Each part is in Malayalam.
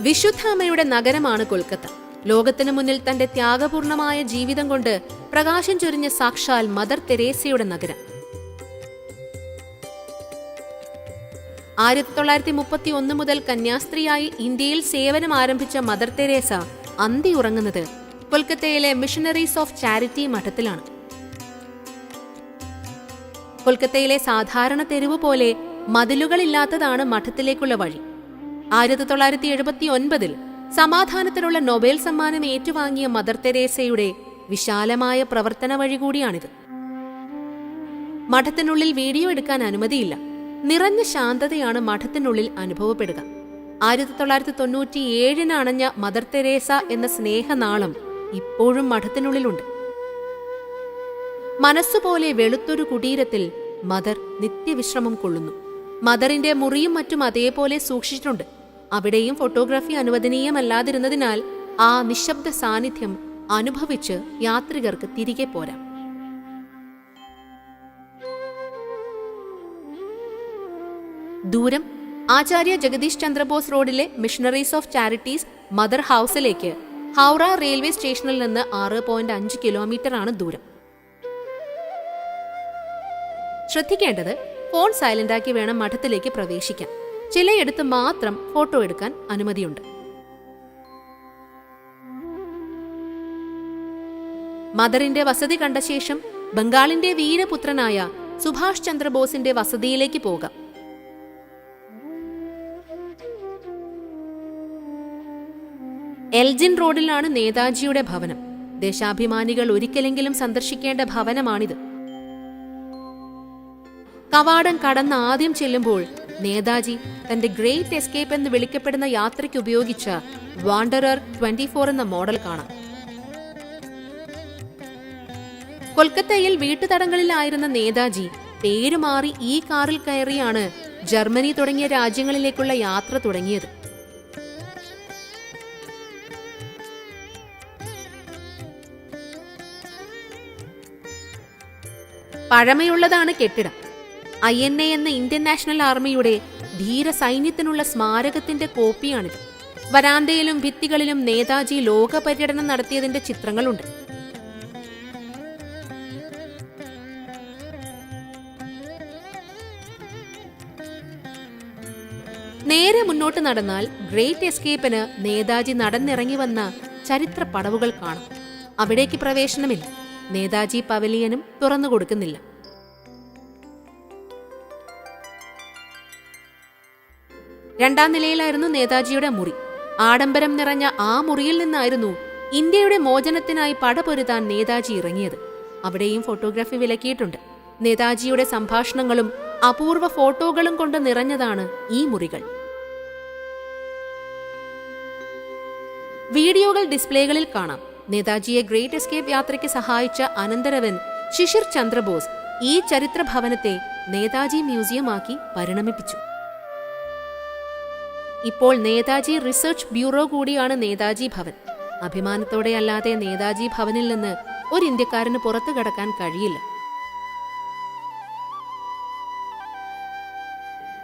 വിശുദ്ധ അമ്മയുടെ നഗരമാണ് കൊൽക്കത്ത. ലോകത്തിനു മുന്നിൽ തന്റെ ത്യാഗപൂർണമായ ജീവിതം കൊണ്ട് പ്രകാശം ചൊരിഞ്ഞ സാക്ഷാൽ മദർ തെരേസയുടെ നഗരം. ആയിരത്തി തൊള്ളായിരത്തി മുപ്പത്തി ഒന്ന് മുതൽ കന്യാസ്ത്രീയായി ഇന്ത്യയിൽ സേവനം ആരംഭിച്ച മദർ തെരേസ അന്തി ഉറങ്ങുന്നത് കൊൽക്കത്തയിലെ മിഷണറീസ് ഓഫ് ചാരിറ്റി മഠത്തിലാണ്. കൊൽക്കത്തയിലെ സാധാരണ തെരുവ് പോലെ മതിലുകളില്ലാത്തതാണ് മഠത്തിലേക്കുള്ള വഴി. ആയിരത്തി തൊള്ളായിരത്തി എഴുപത്തി ഒൻപതിൽ സമാധാനത്തിനുള്ള നൊബേൽ സമ്മാനം ഏറ്റുവാങ്ങിയ മദർ തെരേസയുടെ വിശാലമായ പ്രവർത്തന വഴി കൂടിയാണിത്. മഠത്തിനുള്ളിൽ വീഡിയോ എടുക്കാൻ അനുമതിയില്ല. നിറഞ്ഞ ശാന്തതയാണ് മഠത്തിനുള്ളിൽ അനുഭവപ്പെടുക. ആയിരത്തി തൊള്ളായിരത്തി തൊണ്ണൂറ്റി ഏഴിന് അണഞ്ഞ മദർ തെരേസ എന്ന സ്നേഹനാളം ഇപ്പോഴും മഠത്തിനുള്ളിലുണ്ട്. മനസ്സുപോലെ വെളുത്തൊരു കുടീരത്തിൽ മദർ നിത്യവിശ്രമം കൊള്ളുന്നു. മദറിന്റെ മുറിയും മറ്റും അതേപോലെ സൂക്ഷിച്ചിട്ടുണ്ട്. അവിടെയും ഫോട്ടോഗ്രാഫി അനുവദനീയമല്ലാതിരുന്നതിനാൽ ആ നിശബ്ദ സാന്നിധ്യം അനുഭവിച്ച് യാത്രികർക്ക് തിരികെ പോരാം. ദൂരം ആചാര്യ ജഗദീഷ് ചന്ദ്രബോസ് റോഡിലെ മിഷണറീസ് ഓഫ് ചാരിറ്റീസ് മദർ ഹൗസിലേക്ക് ഹൗറ റെയിൽവേ സ്റ്റേഷനിൽ നിന്ന് ആറ് പോയിന്റ് അഞ്ച് കിലോമീറ്റർ ആണ് ദൂരം. ശ്രദ്ധിക്കേണ്ടത് ഫോൺ സൈലന്റാക്കി വേണം മഠത്തിലേക്ക് പ്രവേശിക്കാൻ. ചിലയിടത്ത് മാത്രം ഫോട്ടോ എടുക്കാൻ അനുമതിയുണ്ട്. മദറിന്റെ വസതി കണ്ട ശേഷം ബംഗാളിന്റെ വീരപുത്രനായ സുഭാഷ് ചന്ദ്രബോസിന്റെ വസതിയിലേക്ക് പോകാം. എൽജിൻ റോഡിലാണ് നേതാജിയുടെ ഭവനം. ദേശാഭിമാനികൾ ഒരിക്കലെങ്കിലും സന്ദർശിക്കേണ്ട ഭവനമാണിത്. കവാടം കടന്ന് ആദ്യം ചെല്ലുമ്പോൾ നേതാജി തന്റെ ഗ്രേറ്റ് എസ്കേപ്പ് എന്ന് വിളിക്കപ്പെടുന്ന യാത്രയ്ക്ക് ഉപയോഗിച്ച വാണ്ടറർ ട്വന്റി ഫോർ എന്ന മോഡൽ കാണാം. കൊൽക്കത്തയിൽ വീട്ടുതടങ്ങളിലായിരുന്ന നേതാജി പേരുമാറി ഈ കാറിൽ കയറിയാണ് ജർമ്മനി തുടങ്ങിയ രാജ്യങ്ങളിലേക്കുള്ള യാത്ര തുടങ്ങിയത്. പഴമയുള്ളതാണ് കെട്ടിടം. ഐ എൻ എ എന്ന ഇന്ത്യൻ നാഷണൽ ആർമിയുടെ ധീര സൈന്യത്തിനുള്ള സ്മാരകത്തിന്റെ കോപ്പിയാണിത്. വരാന്തയിലും ഭിത്തികളിലും നേതാജി ലോക പര്യടനം നടത്തിയതിന്റെ ചിത്രങ്ങളുണ്ട്. നേരെ മുന്നോട്ട് നടന്നാൽ ഗ്രേറ്റ് എസ്കേപ്പിന് നേതാജി നടന്നിറങ്ങി വന്ന ചരിത്ര പടവുകൾ കാണാം. അവിടേക്ക് പ്രവേശനമില്ല. നേതാജി പവലിയനും തുറന്നു കൊടുക്കുന്നില്ല രണ്ടാം നിലയിലായിരുന്നു നേതാജിയുടെ മുറി. ആഡംബരം നിറഞ്ഞ ആ മുറിയിൽ നിന്നായിരുന്നു ഇന്ത്യയുടെ മോചനത്തിനായി പടപൊരുതാൻ നേതാജി ഇറങ്ങിയത്. അവിടെയും ഫോട്ടോഗ്രാഫി വിലക്കിയിട്ടുണ്ട്. നേതാജിയുടെ സംഭാഷണങ്ങളും അപൂർവ ഫോട്ടോകളും കൊണ്ട് നിറഞ്ഞതാണ് ഈ മുറികൾ. വീഡിയോകൾ ഡിസ്പ്ലേകളിൽ കാണാം. നേതാജിയെ ഗ്രേറ്റ് എസ്കേപ്പ് യാത്രയ്ക്ക് സഹായിച്ച അനന്തരവൻ ശിശിർ ചന്ദ്രബോസ് ഈ ചരിത്ര ഭവനത്തെ നേതാജി മ്യൂസിയമാക്കി പരിണമിപ്പിച്ചു. ഇപ്പോൾ നേതാജി റിസർച്ച് ബ്യൂറോ കൂടിയാണ് നേതാജി ഭവൻ. അഭിമാനത്തോടെ അല്ലാതെ നേതാജി ഭവനിൽ നിന്ന് ഒരു ഇന്ത്യക്കാരന് പുറത്തു കടക്കാൻ കഴിയില്ല.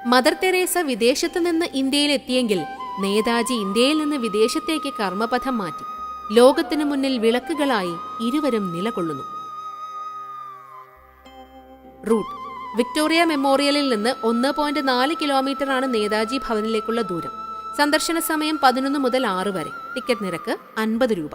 മദർ തെരേസ വിദേശത്ത് നിന്ന് ഇന്ത്യയിൽ എത്തിയെങ്കിൽ നേതാജി ഇന്ത്യയിൽ നിന്ന് വിദേശത്തേക്ക് കർമ്മപഥം മാറ്റി. ലോകത്തിനു മുന്നിൽ വിളക്കുകളായി ഇരുവരും നിലകൊള്ളുന്നു. റൂട്ട് വിക്ടോറിയ മെമ്മോറിയലിൽ നിന്ന് ഒന്ന് പോയിന്റ് നാല് കിലോമീറ്ററാണ് നേതാജി ഭവനിലേക്കുള്ള ദൂരം. സന്ദർശന സമയം പതിനൊന്ന് മുതൽ ആറ് വരെ. ടിക്കറ്റ് നിരക്ക് അൻപത് രൂപ.